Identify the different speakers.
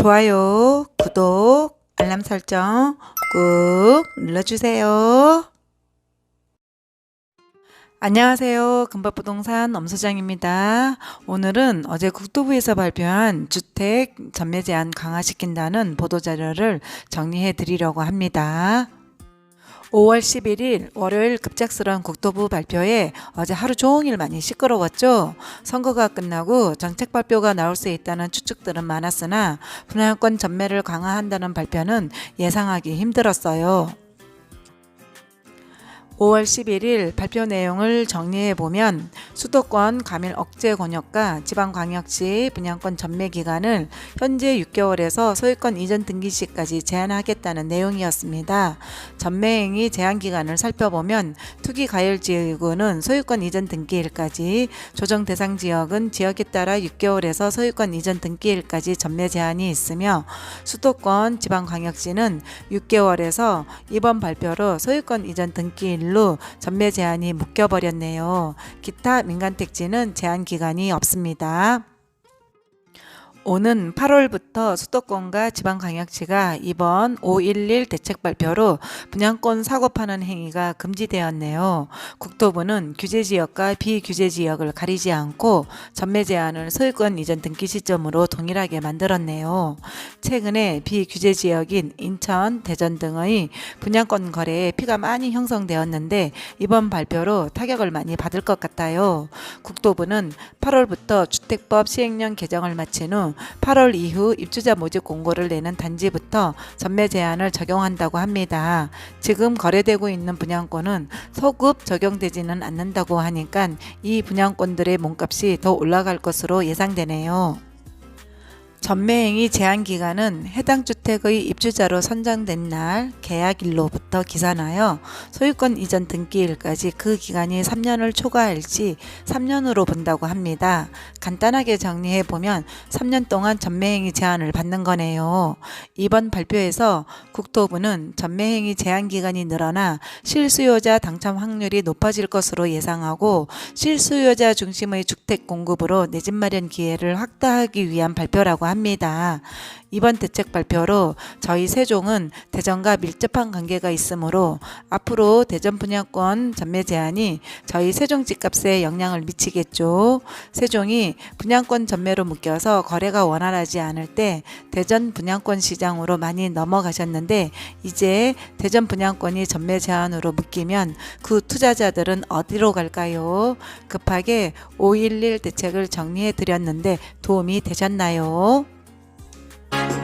Speaker 1: 좋아요, 구독, 알람 설정 꾹 눌러주세요. 안녕하세요. 금박부동산 엄소장입니다. 오늘은 어제 국토부에서 발표한 주택 전매 제한 강화시킨다는 보도자료를 정리해 드리려고 합니다. 5월 11일 월요일 급작스러운 국토부 발표에 어제 하루 종일 많이 시끄러웠죠. 선거가 끝나고 정책 발표가 나올 수 있다는 추측들은 많았으나 분양권 전매를 강화한다는 발표는 예상하기 힘들었어요. 5월 11일 발표 내용을 정리해 보면 수도권 감일 억제 권역과 지방광역시 분양권 전매 기간을 현재 6개월에서 소유권 이전 등기 시까지 제한하겠다는 내용이었습니다. 전매 행위 제한 기간을 살펴보면 투기 가열 지역은 소유권 이전 등기일까지, 조정 대상 지역은 지역에 따라 6개월에서 소유권 이전 등기일까지 전매 제한이 있으며 수도권 지방광역시는 6개월에서 이번 발표로 소유권 이전 등기일로 전매 제한이 묶여버렸네요. 기타 민간 택지는 제한 기간이 없습니다. 오는 8월부터 수도권과 지방광역시가 이번 5.11 대책 발표로 분양권 사고 파는 행위가 금지되었네요. 국토부는 규제 지역과 비규제 지역을 가리지 않고 전매 제한을 소유권 이전 등기 시점으로 동일하게 만들었네요. 최근에 비규제 지역인 인천, 대전 등의 분양권 거래에 피가 많이 형성되었는데 이번 발표로 타격을 많이 받을 것 같아요. 국토부는 8월부터 주택법 시행령 개정을 마친 후 8월 이후 입주자 모집 공고를 내는 단지부터 전매 제한을 적용한다고 합니다. 지금 거래되고 있는 분양권은 소급 적용되지는 않는다고 하니까 이 분양권들의 몸값이 더 올라갈 것으로 예상되네요. 전매행위 제한 기간은 해당 주택의 입주자로 선정된 날 계약일로부터 기산하여 소유권 이전 등기일까지 그 기간이 3년을 초과할지 3년으로 본다고 합니다. 간단하게 정리해 보면 3년 동안 전매행위 제한을 받는 거네요. 이번 발표에서 국토부는 전매행위 제한 기간이 늘어나 실수요자 당첨 확률이 높아질 것으로 예상하고 실수요자 중심의 주택 공급으로 내 집 마련 기회를 확대하기 위한 발표라고 합니다. 합니다. 이번 대책 발표로 저희 세종은 대전과 밀접한 관계가 있으므로 앞으로 대전 분양권 전매 제한이 저희 세종 집값에 영향을 미치겠죠. 세종이 분양권 전매로 묶여서 거래가 원활하지 않을 때 대전 분양권 시장으로 많이 넘어가셨는데 이제 대전 분양권이 전매 제한으로 묶이면 그 투자자들은 어디로 갈까요? 급하게 5.11 대책을 정리해 드렸는데 도움이 되셨나요? Bye.